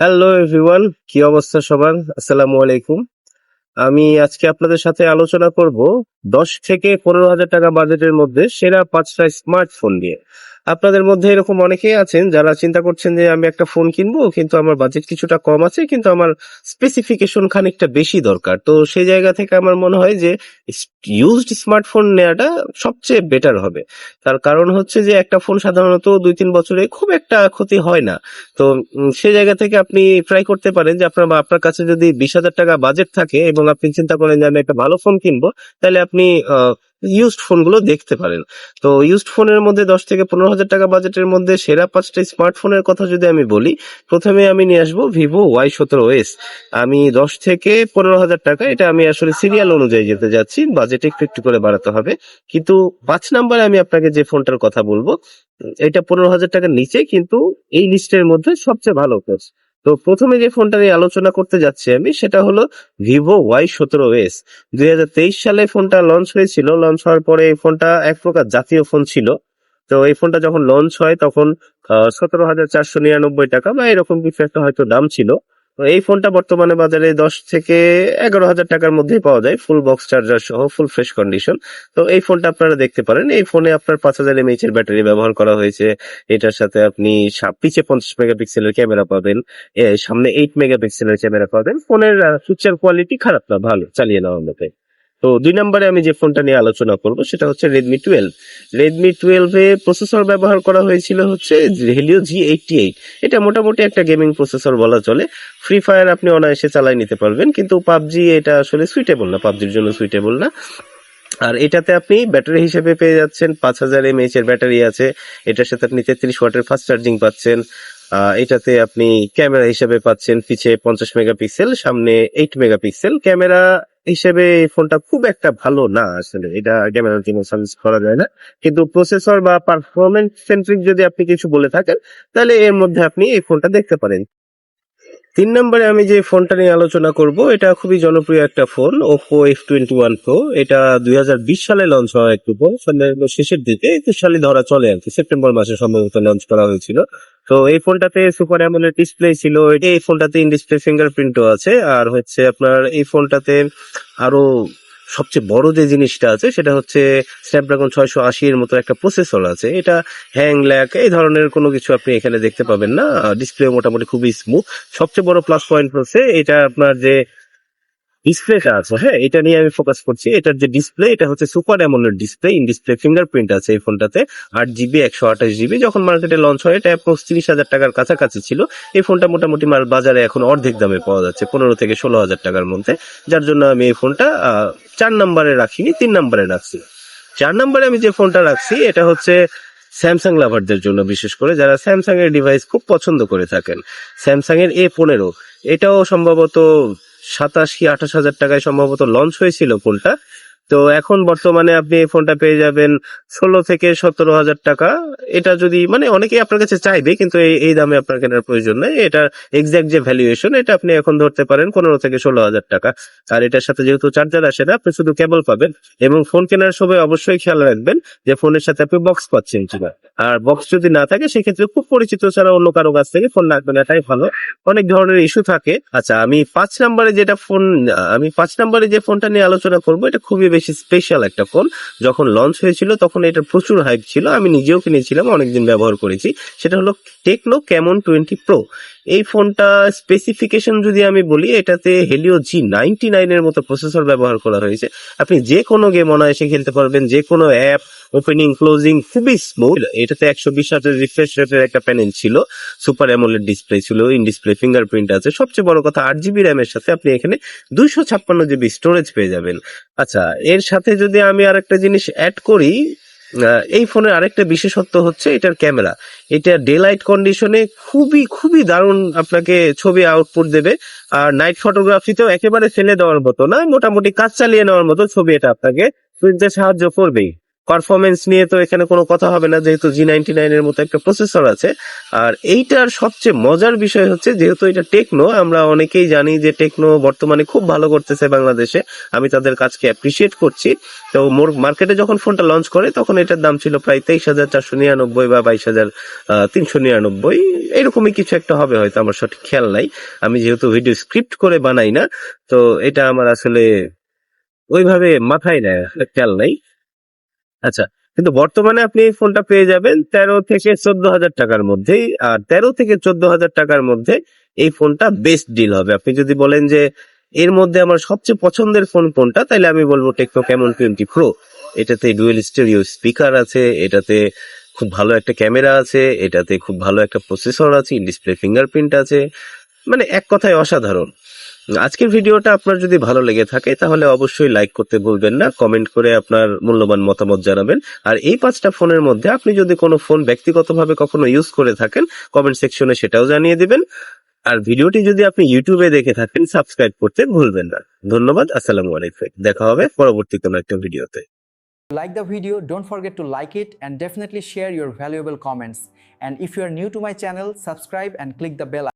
Hello everyone কি অবস্থা সবার? আসসালামু আলাইকুম। আমি আজকে আপনাদের সাথে আলোচনা করব দশ থেকে পনেরো হাজার টাকা বাজেটের মধ্যে সেরা পাঁচটা স্মার্টফোন নিয়ে। আপনাদের মধ্যে এরকম অনেকেই আছেন যারা চিন্তা করছেন যে আমি একটা ফোন কিনবো কিন্তু আমার বাজেট কিছুটা কম আছে কিন্তু আমার স্পেসিফিকেশন খানিকটা বেশি দরকার। তো সেই জায়গা থেকে আমার মনে হয় যে ইউজড স্মার্টফোন নেওয়াটা সবচেয়ে বেটার হবে। তার কারণ হচ্ছে যে একটা ফোন সাধারণত দুই তিন বছরে খুব একটা ক্ষতি হয় না। তো উম, সে জায়গা থেকে আপনি ট্রাই করতে পারেন যে আপনার আপনার কাছে যদি বিশ হাজার টাকা বাজেট থাকে এবং আপনি চিন্তা করেন যে আমি একটা ভালো ফোন কিনবো তাহলে আপনি ইউজড ফোনগুলো দেখতে পারেন। তো ইউজড ফোনের মধ্যে দশ থেকে পনেরো হাজার টাকা বাজেটের মধ্যে সেরা পাঁচটা স্মার্টফোনের কথা যদি আমি বলি, প্রথমে আমি নিয়ে আসব ভিভো ওয়াই সতেরো এস আমি দশ থেকে পনেরো হাজার টাকা, এটা আমি আসলে সিরিয়াল অনুযায়ী যেতে যাচ্ছি বাজেট একটু একটু করে বাড়াতে হবে। কিন্তু পাঁচ নাম্বারে আমি আপনাকে যে ফোনটার কথা বলব, এটা পনেরো হাজার টাকার নিচে, কিন্তু এই লিস্টের মধ্যে সবচেয়ে ভালো ফোন তো প্রথমে যে ফোনটা নিয়ে আলোচনা করতে যাচ্ছি আমি, সেটা হলো ভিভো ওয়াই সতেরো এস। দুই হাজার তেইশ সালে ফোনটা লঞ্চ হয়েছিল। লঞ্চ হওয়ার পরে এই ফোনটা এক প্রকার জাতীয় ফোন ছিল। তো এই ফোনটা যখন লঞ্চ হয় তখন সতেরো হাজার চারশো নিরানব্বই টাকা বা এরকম কিছু একটা হয়তো দাম ছিল। এই ফোনটা বর্তমানে বাজারে দশ থেকে এগারো হাজার টাকার মধ্যে পাওয়া যায় ফুল বক্স চার্জার সহ ফুল ফ্রেশ কন্ডিশন তো এই ফোনটা আপনারা দেখতে পারেন। এই ফোনে আপনার পাঁচ হাজার এমএইচ এর ব্যাটারি ব্যবহার করা হয়েছে। এটার সাথে আপনি সা- পিছে পঞ্চাশ মেগাপিক্সেলের ক্যামেরা পাবেন। সামনে এইট মেগাপিক্সেলের ক্যামেরা পাবেন। ফোনের ফিচার কোয়ালিটি খারাপ না, ভালো, চালিয়ে নেওয়ার মতো তো দুই নম্বরে আমি যে ফোনটা নিয়ে আলোচনা করব, সেটা হচ্ছে রেডমি টুয়েলভ রেডমি টুয়েলভে প্রসেসর ব্যবহার করা হয়েছিল হচ্ছে হেলিও জি এইটটি এইট এটা মোটামুটি একটা গেমিং প্রসেসর বলা চলে। ফ্রি ফায়ার আপনি অনায়াসে চালাই নিতে পারবেন, কিন্তু পাবজি এটা আসলে সুইটেবল না, পাবজির জন্য সুইটেবল না। আর এটাতে আপনি ব্যাটারি হিসেবে পেয়ে যাচ্ছেন পাঁচ হাজার এমএইচ এর ব্যাটারি আছে, এটার সাথে আপনি তেত্রিশ ওয়াটের ফাস্ট চার্জিং পাচ্ছেন। এটাতে আপনি ক্যামেরা হিসেবে পাচ্ছেন, পিছে পঞ্চাশ মেগাপিক্সেল, সামনে এইট মেগাপিক্সেল। ক্যামেরা হিসেবে এই ফোনটা খুব একটা ভালো না আসলে। এটা ক্যামেরার জন্য সাজেস্ট করা যায় না। কিন্তু প্রসেসর বা পারফরমেন্স সেন্ট্রিক যদি আপনি কিছু বলে থাকেন, তাহলে এর মধ্যে আপনি এই ফোনটা দেখতে পারেন। তিন নম্বরে আমি যে ফোনটা নিয়ে আলোচনা করব, এটা খুবই জনপ্রিয় একটা phone Oppo F twenty one pro এটা দুই হাজার বিশ সালে লঞ্চ হওয়া একটু সালে শেষের দিকে একুশ সালে ধরা চলে আর কি। সেপ্টেম্বর মাসে সম্ভবত লঞ্চ করা হয়েছিল। তো এই ফোনটাতে সুপার অ্যামোলেড ডিসপ্লে ছিল এই ফোনটাতে ইন ডিসপ্লে ফিঙ্গারপ্রিন্টও আছে, আর হচ্ছে আপনার এই ফোনটাতে আরও সবচেয়ে বড় যে জিনিসটা আছে, সেটা হচ্ছে স্ন্যাপড্রাগন ছয়শো আশি এর মতো একটা প্রসেসর আছে। এটা হ্যাং ল্যাক এই ধরনের কোনো কিছু আপনি এখানে দেখতে পাবেন না। ডিসপ্লে মোটামুটি খুবই স্মুথ সবচেয়ে বড় প্লাস পয়েন্ট হচ্ছে, এটা আপনার যে ডিসপ্লেটা আছে। হ্যাঁ এটা নিয়ে আমি ফোকাস করছি। এটার যে ডিসপ্লে এটা হচ্ছে super AMOLED display in display fingerprint আছে এই ফোনটাতে আট জিবি একশো আঠাশ জিবি যখন মার্কেটে লঞ্চ হয়, এটা অ্যাপ্রক্স তিরিশ হাজার টাকার কাছাকাছি ছিল। এই ফোনটা মোটামুটি বাজারে এখন অর্ধেক দামে পাওয়া যাচ্ছে, পনেরো থেকে ষোলো হাজার টাকার মধ্যে। যার জন্য আমি এই ফোনটা চার নম্বরে রাখিনি, তিন নম্বরে রাখছি। চার নম্বরে আমি যে ফোনটা রাখছি, এটা হচ্ছে স্যামসাং লাভারদের জন্য বিশেষ করে। যারা স্যামসাং এর ডিভাইস খুব পছন্দ করে থাকেন। স্যামসাং এর এ পনেরো। এটাও সম্ভবত সাতাশি আঠাশ হাজার টাকায় সম্ভবত লঞ্চ হয়েছিল ফোনটা তো এখন বর্তমানে আপনি এই ফোনটা পেয়ে যাবেন ষোলো থেকে সতেরো হাজার টাকা। এটা যদি মানে অনেকেই আপনার কাছে চাইবে, কিন্তু এই দামে আপনার কেনার প্রয়োজন নেই। এটার এক্সাক্ট যে ভ্যালুয়েশন এটা আপনি এখন ধরতে পারেন পনেরো থেকে ষোলো হাজার টাকা। আর এটার সাথে যেহেতু চার্জার আসে না, আপনি শুধু কেবল পাবেন এবং ফোন কেনার সময় অবশ্যই খেয়াল রাখবেন যে ফোনের সাথে আপনি বক্স পাচ্ছেন কিনা। আর বক্স যদি না থাকে, সেক্ষেত্রে খুব পরিচিত ছাড়া অন্য কারও কাছ থেকে ফোন রাখবেন এটাই ভালো। অনেক ধরনের ইস্যু থাকে। আচ্ছা আমি পাঁচ নম্বরে যেটা ফোন আমি পাঁচ নম্বরে যে ফোনটা নিয়ে আলোচনা করব, এটা খুবই বেশি স্পেশাল একটা ফোন যখন লঞ্চ হয়েছিল, তখন এটা প্রচুর হাইপ ছিল। আমি নিজেও কিনেছিলাম, অনেকদিন ব্যবহার করেছি। সেটা হলো টেকনো ক্যামন টোয়েন্টি প্রো এই ফোনটা স্পেসিফিকেশন যদি আমি বলি, এটাতে হেলিও জি নাইনটি নাইনের মতো প্রসেসর ব্যবহার করা হয়েছে। আপনি যে কোনো গেম অনায়াসে খেলতে পারবেন যে কোনো অ্যাপ ওপেনিং ক্লোজিং খুবই স্মুথ এটাতে একশো বিশ হাজার রিফ্রেশ রেটের একটা প্যানেল ছিল। সুপার অ্যামোলেড ডিসপ্লে ছিল ইন ডিসপ্লে ফিঙ্গারপ্রিন্ট আছে। সবচেয়ে বড় কথা, আট জিবি র্যামের সাথে আপনি এখানে দুইশো ছাপ্পান্ন জিবি স্টোরেজ পেয়ে যাবেন। আচ্ছা এর সাথে যদি আমি আরেকটা জিনিস অ্যাড করি এই ফোনের আরেকটা বিশেষত্ব হচ্ছে এটার ক্যামেরা। এটা ডে লাইট কন্ডিশনে খুবই খুবই দারুণ আপনাকে ছবি আউটপুট দেবে। আর নাইট ফটোগ্রাফিতেও একেবারে ফেলে দেওয়ার মতো না, মোটামুটি কাজ চালিয়ে নেওয়ার মতো ছবি এটা আপনাকে সাহায্য করবেই। পারফরমেন্স নিয়ে তো এখানে কোনো কথা হবে না, যেহেতু জি নাইনটি নাইনের মতো একটা প্রসেসর আছে। আর এইটার সবচেয়ে মজার বিষয় হচ্ছে, যেহেতু এটা টেকনো আমরা অনেকেই জানি যে টেকনো বর্তমানে খুব ভালো করতেছে বাংলাদেশে। আমি তাদের কাজকে অ্যাপ্রিসিয়েট করছি। তো মোর মার্কেটে যখন ফোনটা লঞ্চ করে, তখন এটার দাম ছিল প্রায় তেইশ হাজার চারশো নিরানব্বই বা বাইশ হাজার তিনশো নিরানব্বই। এরকমই কিছু একটা হবে হয়তো, আমার সঠিক খেয়াল নাই। আমি যেহেতু ভিডিও স্ক্রিপ্ট করে বানাই না, তো এটা আমার আসলে ওইভাবে মাথায় নেয়, খেয়াল নাই। আচ্ছা কিন্তু বর্তমানে আপনি এই ফোনটা পেয়ে যাবেন তেরো থেকে চোদ্দ হাজার টাকার মধ্যেই, আর তেরো থেকে চোদ্দ হাজার টাকার মধ্যে এই ফোনটা বেস্ট ডিল হবে। আপনি যদি বলেন যে এর মধ্যে আমার সবচেয়ে পছন্দের ফোন কোনটা তাহলে আমি বলব টেকনো ক্যামন টোয়েন্টি প্রো এটাতে ডুয়েল স্টেরিও স্পিকার আছে, এটাতে খুব ভালো একটা ক্যামেরা আছে, এটাতে খুব ভালো একটা প্রসেসর আছে ডিসপ্লে ফিঙ্গারপ্রিন্ট আছে। মানে এক কথায় অসাধারণ। আজকের ভিডিওটা আপনার যদি ভালো লেগে থাকে, তাহলে অবশ্যই লাইক করতে ভুলবেন না কমেন্ট করে আপনার মূল্যবান মতামত জানাবেন। আর এই পাঁচটা ফোনের মধ্যে আপনি যদি কোনো ফোন ব্যক্তিগতভাবে কখনো ইউজ করে থাকেন কমেন্ট সেকশনে সেটাও জানিয়ে দিবেন। আর ভিডিওটি যদি আপনি ইউটিউবে দেখে থাকেন সাবস্ক্রাইব করতে ভুলবেন না। ধন্যবাদ, আসসালামু আলাইকুম। দেখা হবে পরবর্তী কোনো একটা ভিডিওতে। Like the video, don't forget to like it and definitely share your valuable comments. And if you are new to my channel, subscribe and click the bell